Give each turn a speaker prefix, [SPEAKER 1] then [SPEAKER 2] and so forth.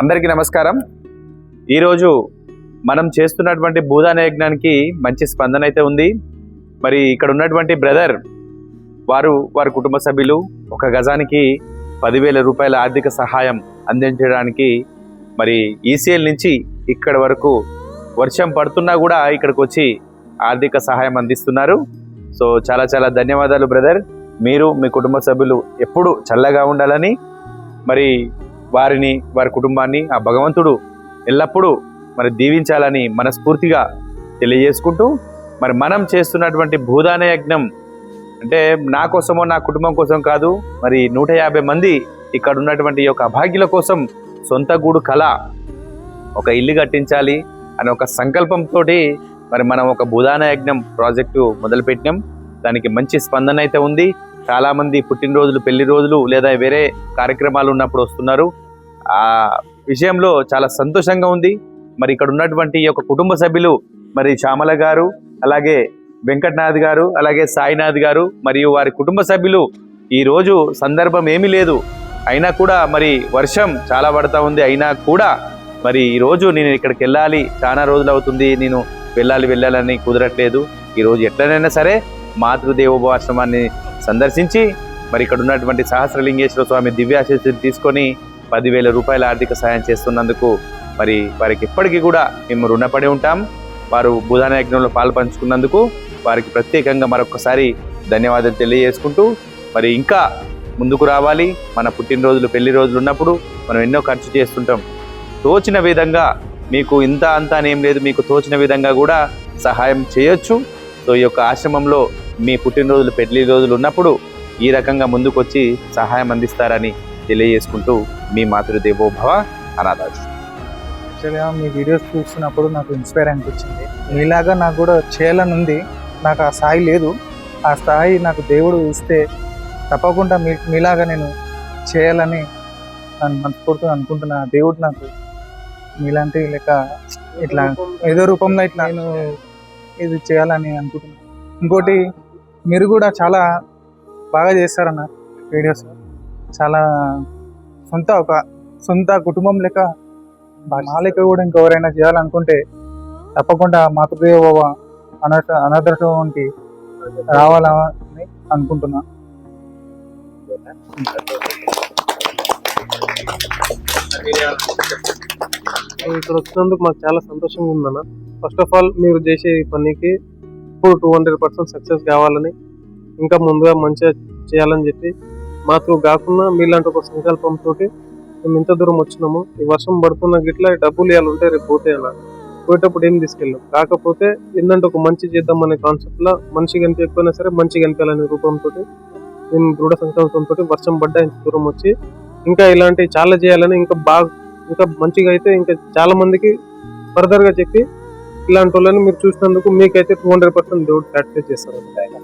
[SPEAKER 1] అందరికీ నమస్కారం. ఈరోజు మనం చేస్తున్నటువంటి భూదాన యజ్ఞానికి మంచి స్పందన అయితే ఉంది. మరి ఇక్కడ ఉన్నటువంటి బ్రదర్ వారు వారి కుటుంబ సభ్యులు ఒక గజానికి పదివేల రూపాయల ఆర్థిక సహాయం అందించడానికి మరి ఈసీఎల్ నుంచి ఇక్కడ వరకు వర్షం పడుతున్నా కూడా ఇక్కడికి వచ్చి ఆర్థిక సహాయం అందిస్తున్నారు. సో చాలా చాలా ధన్యవాదాలు బ్రదర్. మీరు మీ కుటుంబ సభ్యులు ఎప్పుడు చల్లగా ఉండాలని. మరి వారిని వారి కుటుంబాన్ని ఆ భగవంతుడు ఎల్లప్పుడూ మరి దీవించాలని మనస్ఫూర్తిగా తెలియజేసుకుంటూ మరి మనం చేస్తున్నటువంటి భూదాన యజ్ఞం అంటే నా కోసమో నా కుటుంబం కోసం కాదు మరి నూట యాభై మంది ఇక్కడ ఉన్నటువంటి ఈ యొక్క అభాగ్యుల కోసం సొంత గూడు కళ ఒక ఇల్లు కట్టించాలి అనే ఒక సంకల్పంతో మరి మనం ఒక భూదాన యజ్ఞం ప్రాజెక్టు మొదలుపెట్టినాం. దానికి మంచి స్పందన అయితే ఉంది. చాలా మంది పుట్టినరోజులు పెళ్ళి రోజులు లేదా వేరే కార్యక్రమాలు ఉన్నప్పుడు వస్తున్నారు. ఆ విషయంలో చాలా సంతోషంగా ఉంది. మరి ఇక్కడ ఉన్నటువంటి ఈ యొక్క కుటుంబ సభ్యులు మరి శ్యామల గారు అలాగే వెంకటనాథ్ గారు అలాగే సాయినాథ్ గారు మరియు వారి కుటుంబ సభ్యులు ఈరోజు సందర్భం ఏమీ లేదు. అయినా కూడా మరి వర్షం చాలా పడతా ఉంది. అయినా కూడా మరి ఈ రోజు నేను ఇక్కడికి వెళ్ళాలి. చాలా రోజులు అవుతుంది. నేను వెళ్ళాలి వెళ్ళాలని కుదరట్లేదు. ఈరోజు ఎట్లనైనా సరే మాతృదేవోభాశ్రమాన్ని సందర్శించి మరి ఇక్కడ ఉన్నటువంటి సహస్రలింగేశ్వర స్వామి దివ్యాశీస్సులు తీసుకొని పదివేల రూపాయల ఆర్థిక సహాయం చేస్తున్నందుకు మరి వారికి ఎప్పటికీ కూడా మేము రుణపడి ఉంటాం. వారు బుధాన యజ్ఞంలో పాల్పంచుకున్నందుకు వారికి ప్రత్యేకంగా మరొకసారి ధన్యవాదాలు తెలియజేసుకుంటూ మరి ఇంకా ముందుకు రావాలి. మన పుట్టినరోజులు పెళ్ళి రోజులు ఉన్నప్పుడు మనం ఎన్నో ఖర్చు చేస్తుంటాం. తోచిన విధంగా మీకు ఇంత అంత అని ఏం లేదు. మీకు తోచిన విధంగా కూడా సహాయం చేయొచ్చు. సో ఈ యొక్క ఆశ్రమంలో మీ పుట్టినరోజులు పెళ్ళి రోజులు ఉన్నప్పుడు ఈ రకంగా ముందుకొచ్చి సహాయం అందిస్తారని తెలియజేసుకుంటూ మీ మాతృదేవోభవ అనాథాశ్రమం.
[SPEAKER 2] యాక్చువల్గా మీ వీడియోస్ చూస్తున్నప్పుడు నాకు ఇన్స్పైర్ అనిపించింది. మీలాగా నాకు కూడా చేయాలని ఉంది నాకు ఆ స్థాయి లేదు. ఆ స్థాయి నాకు దేవుడు ఇస్తే తప్పకుండా మీ మీలాగా నేను చేయాలని నేను మనస్ఫూర్తిగా అనుకుంటున్నా దేవుడు నాకు మీలాంటి లెక్క ఇట్లా ఏదో రూపంలో ఇట్లా నేను ఇది చేయాలని అనుకుంటున్నాను. ఇంకోటి మీరు కూడా చాలా బాగా చేస్తారన్న వీడియోస్ చాలా సొంత ఒక సొంత కుటుంబం లెక్క మా లెక్క కూడా ఇంకెవరైనా చేయాలనుకుంటే తప్పకుండా మాతృదేవ అనాథ అనాథాశ్రమానికి రావాలని అనుకుంటున్నా.
[SPEAKER 3] ఇక్కడ వచ్చినందుకు మాకు చాలా సంతోషంగా ఉందన్న. ఫస్ట్ ఆఫ్ ఆల్ మీరు చేసే పనికి ఇప్పుడు టూ హండ్రెడ్ పర్సెంట్ సక్సెస్ కావాలని ఇంకా ముందుగా మంచిగా చేయాలని చెప్పి మాకు కాకుండా మీలాంటి ఒక సంకల్పంతో మేము ఇంత దూరం వచ్చినాము. ఈ వర్షం పడుతున్న గిట్లా డబ్బులు ఇవ్వాలి ఉంటే రేపు పోతే అలా. పోయేటప్పుడు ఏం తీసుకెళ్ళాం? కాకపోతే ఏంటంటే ఒక మంచి చేద్దాం అనే కాన్సెప్ట్లో మనిషి కనిపించకపోయినా సరే మంచి కనిపించాలనే రూపంతో మేము దృఢ సంకల్పంతో వర్షం పడ్డా ఇంత దూరం వచ్చి ఇంకా ఇలాంటివి చాలా చేయాలని ఇంకా బాగా ఇంకా మంచిగా అయితే ఇంకా చాలా మందికి ఫర్దర్గా చెప్పి ఇలాంటి వాళ్ళని మీరు చూసినందుకు మీకైతే టూ హండ్రెడ్ పర్సెంట్ దేవుడు సాటిస్ఫై చేస్తారు